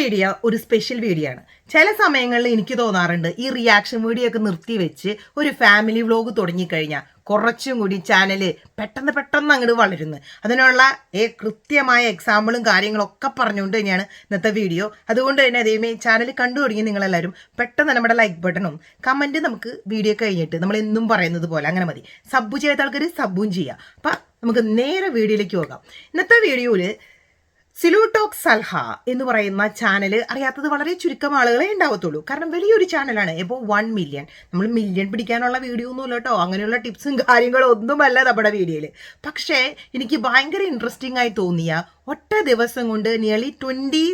Video ഒരു special video ആണ്. ചില സമയങ്ങളിൽ എനിക്ക് തോന്നാറുണ്ട് ഈ റിയാക്ഷൻ വീഡിയോ ഒക്കെ നിർത്തി വെച്ച് ഒരു ഫാമിലി വ്ലോഗ് തുടങ്ങിക്കഴിഞ്ഞാൽ കുറച്ചും കൂടി ചാനൽ പെട്ടെന്ന് പെട്ടെന്ന് അങ്ങോട്ട് വളരുന്നു. അതിനുള്ള ഏ കൃത്യമായ എക്സാമ്പിളും കാര്യങ്ങളൊക്കെ പറഞ്ഞുകൊണ്ട് തന്നെയാണ് ഇന്നത്തെ വീഡിയോ അതുകൊണ്ട് തന്നെ അതേമേ ചാനൽ കണ്ടു തുടങ്ങി നിങ്ങളെല്ലാവരും പെട്ടെന്ന് നമ്മുടെ ലൈക്ക് ബട്ടണും കമന്റ് നമുക്ക് വീഡിയോ കഴിഞ്ഞിട്ട് നമ്മൾ എന്നും പറയുന്നത് പോലെ അങ്ങനെ മതി. സബ്ബു ചെയ്ത ആൾക്കാർ സബ്ബും ചെയ്യുക അപ്പം നമുക്ക് നേരെ വീഡിയോയിലേക്ക് പോകാം. ഇന്നത്തെ വീഡിയോയിൽ സിലു ടോക്ക് സൽഹ എന്ന് പറയുന്ന ചാനൽ അറിയാത്തത് വളരെ ചുരുക്കം ആളുകളെ ഉണ്ടാവത്തുള്ളൂ. കാരണം വലിയൊരു ചാനലാണ് ഇപ്പോൾ വൺ മില്യൺ നമ്മൾ മില്യൺ പിടിക്കാനുള്ള വീഡിയോ ഒന്നുമില്ല കേട്ടോ അങ്ങനെയുള്ള ടിപ്സും കാര്യങ്ങളും ഒന്നുമല്ല നമ്മുടെ വീഡിയോയിൽ പക്ഷേ എനിക്ക് ഭയങ്കര ഇൻട്രസ്റ്റിംഗ് ആയി തോന്നിയ ഒറ്റ ദിവസം കൊണ്ട് നിയർലി ട്വന്റി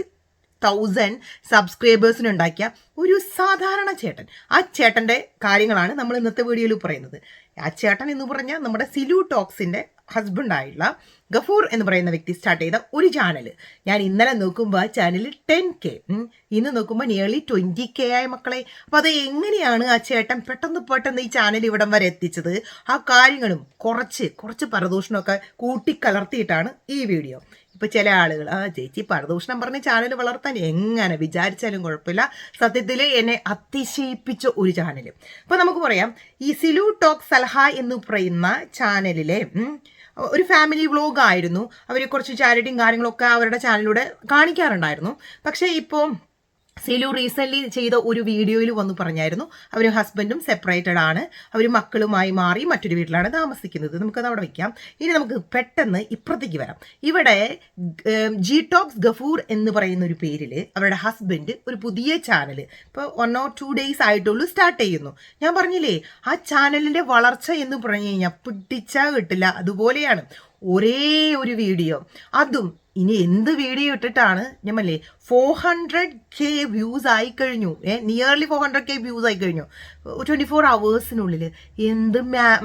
തൗസൻഡ് സബ്സ്ക്രൈബേഴ്സിനുണ്ടാക്കിയ ഒരു സാധാരണ ചേട്ടൻ. ആ ചേട്ടന്റെ കാര്യങ്ങളാണ് നമ്മൾ ഇന്നത്തെ വീഡിയോയിൽ പറയുന്നത്. ആ ചേട്ടൻ എന്ന് പറഞ്ഞാൽ നമ്മുടെ സിലു ടോക്സിന്റെ ഹസ്ബൻഡായിട്ടുള്ള ഗഫൂർ എന്ന് പറയുന്ന വ്യക്തി സ്റ്റാർട്ട് ചെയ്ത ഒരു ചാനൽ ഞാൻ ഇന്നലെ നോക്കുമ്പോൾ ആ ചാനൽ ടെൻ കെ. ഇന്ന് നോക്കുമ്പോൾ നിയർലി ട്വന്റി കെ ആയ മക്കളെ. അപ്പോൾ അത് എങ്ങനെയാണ് ആ ചേട്ടൻ പെട്ടെന്ന് പെട്ടെന്ന് ഈ ചാനൽ ഇവിടം വരെ എത്തിച്ചത്? ആ കാര്യങ്ങളും കുറച്ച് കുറച്ച് പരദൂഷണമൊക്കെ കൂട്ടിക്കലർത്തിയിട്ടാണ് ഈ വീഡിയോ ഇപ്പൊ ചില ആളുകൾ ആ ചേച്ചി പരദൂഷണം പറഞ്ഞ് ചാനൽ വളർത്താൻ എങ്ങനെ? വിചാരിച്ചാലും കുഴപ്പമില്ല. സത്യത്തിൽ എന്നെ അതിശയിപ്പിച്ച ഒരു ചാനൽ അപ്പൊ നമുക്ക് പറയാം ഈ സിലു ടോക്ക് സലഹ എന്ന് പറയുന്ന ചാനലിലെ ഒരു ഫാമിലി വ്ലോഗ് ആയിരുന്നു. അവർ കുറച്ച് ചാരിറ്റിയും കാര്യങ്ങളൊക്കെ അവരുടെ ചാനലിലൂടെ കാണിക്കാറുണ്ടായിരുന്നു. പക്ഷേ ഇപ്പോൾ സിലു റീസെന്റ് ചെയ്ത ഒരു വീഡിയോയിൽ വന്ന് പറഞ്ഞായിരുന്നു. അവർ ഹസ്ബൻഡും സെപ്പറേറ്റഡ് ആണ്. അവർ മക്കളുമായി മാറി മറ്റൊരു വീട്ടിലാണ് താമസിക്കുന്നത്. നമുക്കത് അവിടെ വെക്കാം. ഇനി നമുക്ക് പെട്ടെന്ന് ഇപ്പുറത്തേക്ക് വരാം. ഇവിടെ ജി ടോക്സ് ഗഫൂർ എന്ന് പറയുന്ന ഒരു പേരിൽ അവരുടെ ഹസ്ബൻഡ് ഒരു പുതിയ ചാനൽ ഇപ്പോൾ വൺ ഓർ ടു ഡേയ്സ് ആയിട്ടുള്ളൂ സ്റ്റാർട്ട് ചെയ്യുന്നു. ഞാൻ പറഞ്ഞില്ലേ ആ ചാനലിന്റെ വളർച്ച എന്ന് പറഞ്ഞു കഴിഞ്ഞാൽ പിടിച്ചാൽ കിട്ടില്ല. അതുപോലെയാണ്. ഒരേ ഒരു വീഡിയോ. അതും ഇനി എന്ത് വീഡിയോ ഇട്ടിട്ടാണ് ഞാൻ അല്ലേ ഫോർ ഹൺഡ്രഡ് കെ വ്യൂസ് ആയി കഴിഞ്ഞു. A nearly four hundred K views ആയി കഴിഞ്ഞു. ട്വന്റി ഫോർ അവേഴ്സിനുള്ളിൽ എന്ത്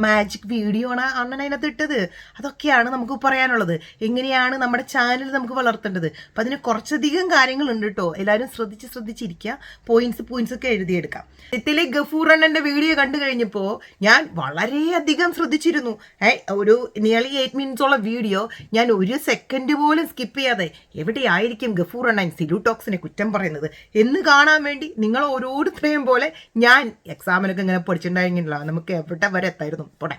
മാജിക് വീഡിയോ ആണ് അണ്ണൻ അതിനകത്ത് ഇട്ടത്? അതൊക്കെയാണ് നമുക്ക് പറയാനുള്ളത്. എങ്ങനെയാണ് നമ്മുടെ ചാനൽ നമുക്ക് വളർത്തേണ്ടത്? അപ്പം അതിന് കുറച്ചധികം കാര്യങ്ങളുണ്ട് കേട്ടോ എല്ലാവരും ശ്രദ്ധിച്ച് ശ്രദ്ധിച്ചിരിക്കുക. പോയിന്റ്സ് പോയിന്റ്സ് ഒക്കെ എഴുതിയെടുക്കാം. ഇതിലെ ഗഫൂർ അണ്ണന്റെ വീഡിയോ കണ്ടു കഴിഞ്ഞപ്പോൾ ഞാൻ വളരെയധികം ശ്രദ്ധിച്ചിരുന്നു. ഏ ഒരു നിയർലി എയ്റ്റ് മിനിറ്റ്സോളം വീഡിയോ ഞാൻ ഒരു സെക്കൻഡ് പോലും സ്കിപ്പ് ചെയ്യാതെ എവിടെയായിരിക്കും ഗഫൂർ അണ്ണൻ സിലൂട്ടോക്സിനെ കുറ്റം പറയുന്നത്? എന്ന് കാണാൻ വേണ്ടി നിങ്ങൾ ഓരോരുത്തരെയും പോലെ ഞാൻ എക്സാമിനൊക്കെ ഇങ്ങനെ പഠിച്ചിട്ടുണ്ടായിരുന്നില്ല നമുക്ക് എവിടെ വരെ എത്തായിരുന്നു? പോട്ടെ.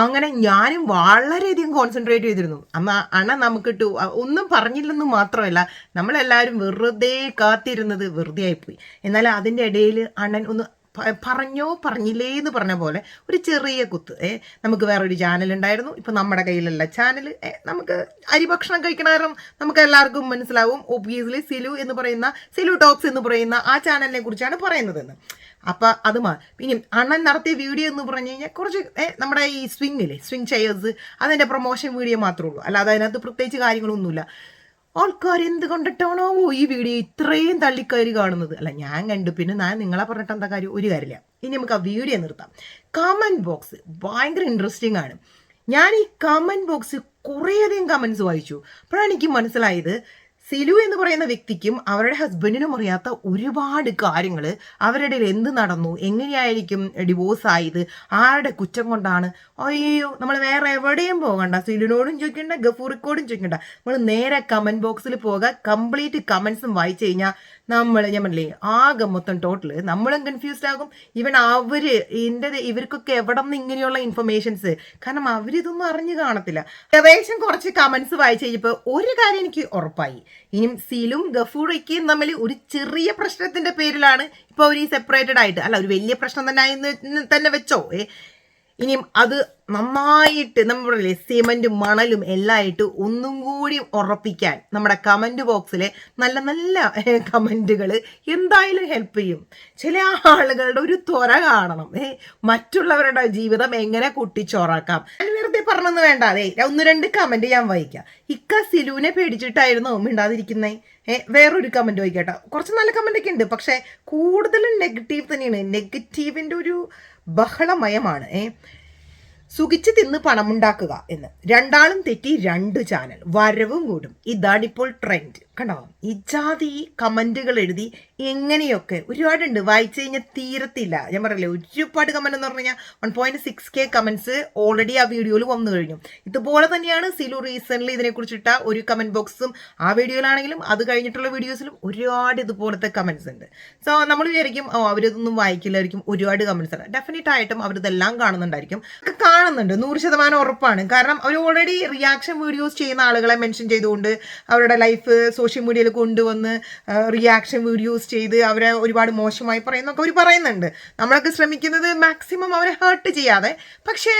അങ്ങനെ ഞാനും വളരെയധികം കോൺസെൻട്രേറ്റ് ചെയ്തിരുന്നു. അമ്മ അണ നമുക്ക് ടു ഒന്നും പറഞ്ഞില്ലെന്ന് മാത്രമല്ല നമ്മളെല്ലാവരും വെറുതെ കാത്തിരുന്നത് വെറുതെ ആയിപ്പോയി എന്നാൽ അതിന്റെ ഇടയിൽ അണ്ണൻ ഒന്ന് പറഞ്ഞോ പറഞ്ഞില്ലേ എന്ന് പറഞ്ഞ പോലെ ഒരു ചെറിയ കുത്ത്. ഏ നമുക്ക് വേറൊരു ചാനൽ ഉണ്ടായിരുന്നു. ഇപ്പം നമ്മുടെ കയ്യിലുള്ള ചാനൽ നമുക്ക് അരിഭക്ഷണം കഴിക്കണമായിരുന്നു നമുക്ക് എല്ലാവർക്കും മനസ്സിലാവും. ഒബ്വിയസ്ലി സിലു എന്ന് പറയുന്ന സിലു ടോക്സ് എന്ന് പറയുന്ന ആ ചാനലിനെ കുറിച്ചാണ് പറയുന്നതെന്ന്. അപ്പം അത് മാ പിന്നെ അണ്ണൻ നടത്തിയ വീഡിയോ എന്ന് പറഞ്ഞു കഴിഞ്ഞാൽ കുറച്ച് നമ്മുടെ ഈ സ്വിങ്ങില്ലേ സ്വിങ് ചെയേഴ്സ് അതിന്റെ പ്രൊമോഷൻ വീഡിയോ മാത്രമേ ഉള്ളൂ. അല്ലാതെ അതിനകത്ത് പ്രത്യേകിച്ച് കാര്യങ്ങളൊന്നുമില്ല. ആൾക്കാർ എന്ത് കണ്ടിട്ടാണോ ഈ വീഡിയോ ഇത്രയും തള്ളിക്കയറി കാണുന്നത്? അല്ല ഞാൻ കണ്ടു. പിന്നെ ഞാൻ നിങ്ങളെ പറഞ്ഞിട്ട് എന്താ കാര്യം? ഒരു കാര്യമില്ല. ഇനി നമുക്ക് ആ വീഡിയോ നിർത്താം. കമന്റ് ബോക്സ് ഭയങ്കര ഇൻട്രസ്റ്റിംഗ് ആണ്. ഞാൻ ഈ കമന്റ് ബോക്സ് കുറേയധികം കമൻസ് വായിച്ചു. അപ്പോഴാണ് എനിക്ക് മനസ്സിലായത് സിലു എന്ന് പറയുന്ന വ്യക്തിക്കും അവരുടെ ഹസ്ബൻഡിനും അറിയാത്ത ഒരുപാട് കാര്യങ്ങൾ അവരുടെ എന്ത് നടന്നു എങ്ങനെയായിരിക്കും ഡിവോഴ്സ് ആയത് ആരുടെ കുറ്റം കൊണ്ടാണ്? അയ്യോ നമ്മൾ വേറെ എവിടെയും പോകണ്ട. സിലുവിനോടും ചോദിക്കണ്ട ഗഫൂറിക്കോടും ചോദിക്കണ്ട. നമ്മൾ നേരെ കമന്റ് ബോക്സിൽ പോകുക കംപ്ലീറ്റ് കമൻസും വായിച്ചു കഴിഞ്ഞാൽ നമ്മൾ ഞാൻ പറഞ്ഞില്ലേ ആകെ മൊത്തം ടോട്ടൽ നമ്മളും കൺഫ്യൂസ്ഡ് ആകും. ഇവൻ അവർ എന്റെ ഇവർക്കൊക്കെ എവിടെ നിന്ന് ഇങ്ങനെയുള്ള ഇൻഫർമേഷൻസ് കാരണം അവരിതൊന്നും അറിഞ്ഞു കാണത്തില്ല. ഏകദേശം കുറച്ച് കമന്റ്സ് വായിച്ചു കഴിഞ്ഞപ്പോൾ ഒരു കാര്യം എനിക്ക് ഉറപ്പായി. ഇനിയും സീലും ഗഫൂറയ്ക്കും തമ്മിൽ ഒരു ചെറിയ പ്രശ്നത്തിന്റെ പേരിലാണ് ഇപ്പോൾ അവർ ഈ സെപ്പറേറ്റഡ് ആയിട്ട്. അല്ല ഒരു വലിയ പ്രശ്നം തന്നെ തന്നെ വെച്ചോ. ഇനിയും അത് നന്നായിട്ട് നമ്മുടെ സിമന്റും മണലും എല്ലാം ആയിട്ട് ഒന്നും കൂടി ഉറപ്പിക്കാൻ നമ്മുടെ കമന്റ് ബോക്സിലെ നല്ല നല്ല കമന്റുകൾ എന്തായാലും ഹെൽപ്പ് ചെയ്യും. ചില ആളുകളുടെ ഒരു ത്വര കാണണം. ഏ മറ്റുള്ളവരുടെ ജീവിതം എങ്ങനെ കുട്ടിച്ചോറാക്കാം. ഞാൻ വെറുതെ പറഞ്ഞൊന്നും വേണ്ട. അതെ ഒന്ന് രണ്ട് കമന്റ് ഞാൻ വായിക്കാം. ഇക്ക സിലുവിനെ പേടിച്ചിട്ടായിരുന്നു മിണ്ടാതിരിക്കുന്നേ? ഏ വേറൊരു കമന്റ് വായിക്കട്ടോ കുറച്ച് നല്ല കമന്റൊക്കെ ഉണ്ട്. പക്ഷേ കൂടുതലും നെഗറ്റീവ് തന്നെയാണ്. നെഗറ്റീവിന്റെ ഒരു ബഹളമയമാണ് ഏ? സുഖിച്ച് തിന്ന് പണമുണ്ടാക്കുക എന്ന്. രണ്ടാളും തെറ്റി രണ്ട് ചാനൽ. വരവും കൂടും. ഇതാണിപ്പോൾ ട്രെൻഡ്. കണ്ടോ? ഈ ജാതി കമന്റുകൾ എഴുതി എങ്ങനെയൊക്കെ ഒരുപാടുണ്ട്. വായിച്ചു കഴിഞ്ഞാൽ തീരത്തില്ല. ഞാൻ പറയില്ലേ ഒരുപാട് കമന്റ് എന്ന് പറഞ്ഞു കഴിഞ്ഞാൽ one point six K comments already ആ വീഡിയോയിൽ വന്നു കഴിഞ്ഞു. ഇതുപോലെ തന്നെയാണ് സിലു റീസെന്റ്ലി ഇതിനെക്കുറിച്ചിട്ട ഒരു കമന്റ് ബോക്സും ആ വീഡിയോയിലാണെങ്കിലും അത് കഴിഞ്ഞിട്ടുള്ള വീഡിയോസിലും ഒരുപാട് ഇതുപോലത്തെ കമന്റ്സ് ഉണ്ട്. സോ നമ്മൾ വിചാരിക്കും ഓ അവരിതൊന്നും വായിക്കില്ലായിരിക്കും ഒരുപാട് കമന്റ്സ് ആണ്. ഡെഫിനറ്റ് ആയിട്ടും അവരിതെല്ലാം കാണുന്നുണ്ടായിരിക്കും. കാണുന്നുണ്ട് നൂറ് ശതമാനം ഉറപ്പാണ്. കാരണം അവർ ഓൾറെഡി റിയാക്ഷൻ വീഡിയോസ് ചെയ്യുന്ന ആളുകളെ മെൻഷൻ ചെയ്തുകൊണ്ട് അവരുടെ ലൈഫ് സോഷ്യൽ മീഡിയയിൽ കൊണ്ടുവന്ന് റിയാക്ഷൻ വീഡിയോസ് ചെയ്ത് അവരെ ഒരുപാട് മോശമായി പറയുന്നൊക്കെ അവർ പറയുന്നുണ്ട്. നമ്മളൊക്കെ ശ്രമിക്കുന്നത് മാക്സിമം അവരെ ഹേർട്ട് ചെയ്യാതെ. പക്ഷേ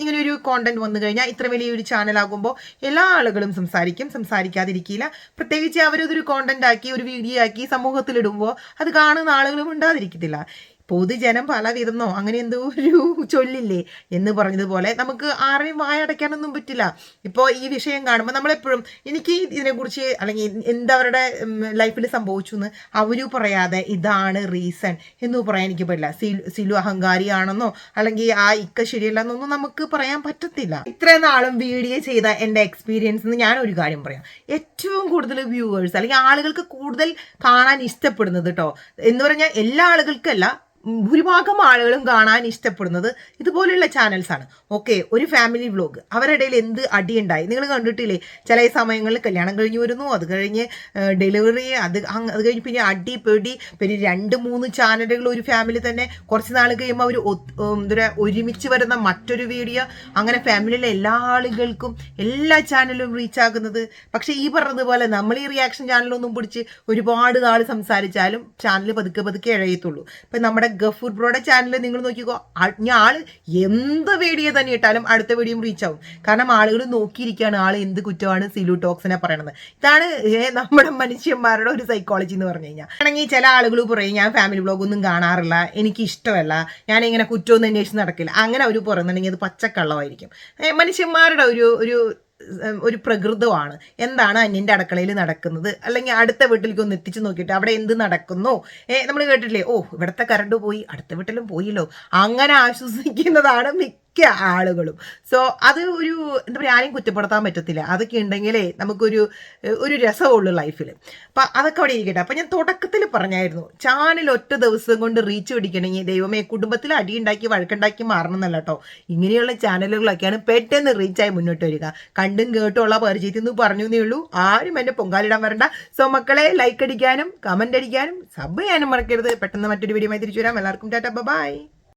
ഇങ്ങനെ ഒരു കോണ്ടന്റ് വന്നു കഴിഞ്ഞാൽ ഇത്ര വലിയൊരു ചാനലാകുമ്പോൾ എല്ലാ ആളുകളും സംസാരിക്കും സംസാരിക്കാതിരിക്കില്ല. പ്രത്യേകിച്ച് അവരതൊരു കോണ്ടന്റ് ആക്കി ഒരു വീഡിയോ ആക്കി സമൂഹത്തിലിടുമ്പോൾ അത് കാണുന്ന ആളുകളും ഉണ്ടാതിരിക്കത്തില്ല പൊതുജനം പല വിരുന്നോ അങ്ങനെ എന്തോ ഒരു ചൊല്ലില്ലേ? എന്ന് പറഞ്ഞതുപോലെ നമുക്ക് ആരെയും വായടയ്ക്കാനൊന്നും പറ്റില്ല. ഇപ്പോൾ ഈ വിഷയം കാണുമ്പോൾ നമ്മളെപ്പോഴും എനിക്ക് ഇതിനെക്കുറിച്ച് അല്ലെങ്കിൽ എന്തവരുടെ ലൈഫിൽ സംഭവിച്ചു എന്ന് അവർ പറയാതെ ഇതാണ് റീസൺ എന്ന് പറയാൻ എനിക്ക് പറ്റില്ല. സിലു അഹങ്കാരിയാണെന്നോ അല്ലെങ്കിൽ ആ ഇക്ക ശരിയല്ല എന്നൊന്നും നമുക്ക് പറയാൻ പറ്റത്തില്ല. ഇത്രയും നാളും വീഡിയോ ചെയ്ത എന്റെ എക്സ്പീരിയൻസ് എന്ന് ഞാൻ ഒരു കാര്യം പറയാം. ഏറ്റവും കൂടുതൽ വ്യൂവേഴ്സ് അല്ലെങ്കിൽ ആളുകൾക്ക് കൂടുതൽ കാണാൻ ഇഷ്ടപ്പെടുന്നത് കേട്ടോ എന്ന് പറഞ്ഞാൽ എല്ലാ ആളുകൾക്കല്ല ഭൂരിഭാഗം ആളുകളും കാണാൻ ഇഷ്ടപ്പെടുന്നത് ഇതുപോലെയുള്ള ചാനൽസാണ് ഓക്കെ ഒരു ഫാമിലി വ്ലോഗ് അവരുടെ എന്ത് അടിയുണ്ടായി? നിങ്ങൾ കണ്ടിട്ടില്ലേ? ചില സമയങ്ങളിൽ കല്യാണം കഴിഞ്ഞ് വരുന്നു അത് കഴിഞ്ഞ് ഡെലിവറി അത് അത് കഴിഞ്ഞ് പിന്നെ അടി പെടി പിന്നെ രണ്ട് മൂന്ന് ചാനലുകൾ ഒരു ഫാമിലി തന്നെ. കുറച്ച് നാൾ കഴിയുമ്പോൾ അവർ എന്താ ഒരുമിച്ച് വരുന്ന മറ്റൊരു വീഡിയോ അങ്ങനെ ഫാമിലിയിലെ എല്ലാ ആളുകൾക്കും എല്ലാ ചാനലും റീച്ച് ആകുന്നത്. പക്ഷേ ഈ പറഞ്ഞതുപോലെ നമ്മൾ ഈ റിയാക്ഷൻ ചാനലൊന്നും പിടിച്ച് ഒരുപാട് നാൾ സംസാരിച്ചാലും ചാനൽ പതുക്കെ പതുക്കെ ഇഴയത്തുള്ളൂ. ഇപ്പം നമ്മുടെ ഗഫൂർ ബ്രോയുടെ ചാനൽ നിങ്ങൾ നോക്കിക്കോ ഞാൻ ആൾ എന്ത് വീഡിയോ തന്നെ ഇട്ടാലും അടുത്ത വീഡിയോ റീച്ച് ആവും. കാരണം ആളുകൾ നോക്കിയിരിക്കുകയാണ് ആൾ എന്ത് കുറ്റമാണ് സിലു ടോക്സിനെ പറയണത്. ഇതാണ് നമ്മുടെ മനുഷ്യന്മാരുടെ ഒരു സൈക്കോളജി എന്ന് പറഞ്ഞു കഴിഞ്ഞാൽ ആണെങ്കിൽ ചില ആളുകൾ പറയും ഞാൻ ഫാമിലി ബ്ലോഗ് ഒന്നും കാണാറില്ല എനിക്ക് ഇഷ്ടമല്ല ഞാൻ ഇങ്ങനെ കുറ്റമൊന്നും അന്വേഷിച്ച് നടക്കില്ല. അങ്ങനെ അവർ പറയുന്നുണ്ടെങ്കിൽ അത് പച്ചക്കള്ളമായിരിക്കും. മനുഷ്യന്മാരുടെ ഒരു ഒരു ഒരു പ്രകൃതമാണ്. എന്താണ് അന്യന്റെ അടുക്കളയിൽ നടക്കുന്നത്? അല്ലെങ്കിൽ അടുത്ത വീട്ടിലേക്ക് ഒന്ന് എത്തിച്ചു നോക്കിയിട്ട് അവിടെ എന്ത് നടക്കുന്നു? നമ്മൾ കേട്ടിട്ടില്ലേ? ഓ ഇവിടുത്തെ കറണ്ട് പോയി അടുത്ത വീട്ടിലും പോയില്ലോ. അങ്ങനെ ആശ്വസിക്കുന്നതാണ് മിക്ക ആളുകളും. സോ അത് ഒരു എന്താ പറയുക ആരെയും കുറ്റപ്പെടുത്താൻ പറ്റത്തില്ല. അതൊക്കെ ഉണ്ടെങ്കിലേ നമുക്കൊരു ഒരു രസമുള്ളൂ ലൈഫിൽ അപ്പം അതൊക്കെ അവിടെ ഇരിക്കട്ടെ. അപ്പം ഞാൻ തുടക്കത്തിൽ പറഞ്ഞായിരുന്നു ചാനൽ ഒറ്റ ദിവസം കൊണ്ട് റീച്ച് പിടിക്കണമെങ്കിൽ ദൈവമേ കുടുംബത്തിൽ അടിയുണ്ടാക്കി വഴക്കുണ്ടാക്കി മാറണം എന്നല്ല കേട്ടോ ഇങ്ങനെയുള്ള ചാനലുകളൊക്കെയാണ് പെട്ടെന്ന് റീച്ചായി മുന്നോട്ട് വരിക. കണ്ടും കേട്ടുള്ള പരിചയത്തിൽ നിന്ന് പറഞ്ഞു എന്നേ ഉള്ളൂ. ആരും എന്നെ പൊങ്കാലിടാൻ വരണ്ട. സോ മക്കളെ ലൈക്ക് അടിക്കാനും കമന്റ് അടിക്കാനും സബ് ചെയ്യാനും മറക്കരുത്. പെട്ടെന്ന് മറ്റൊരു വീഡിയോ തിരിച്ചു വരാം. എല്ലാവർക്കും ടാറ്റ. ബൈ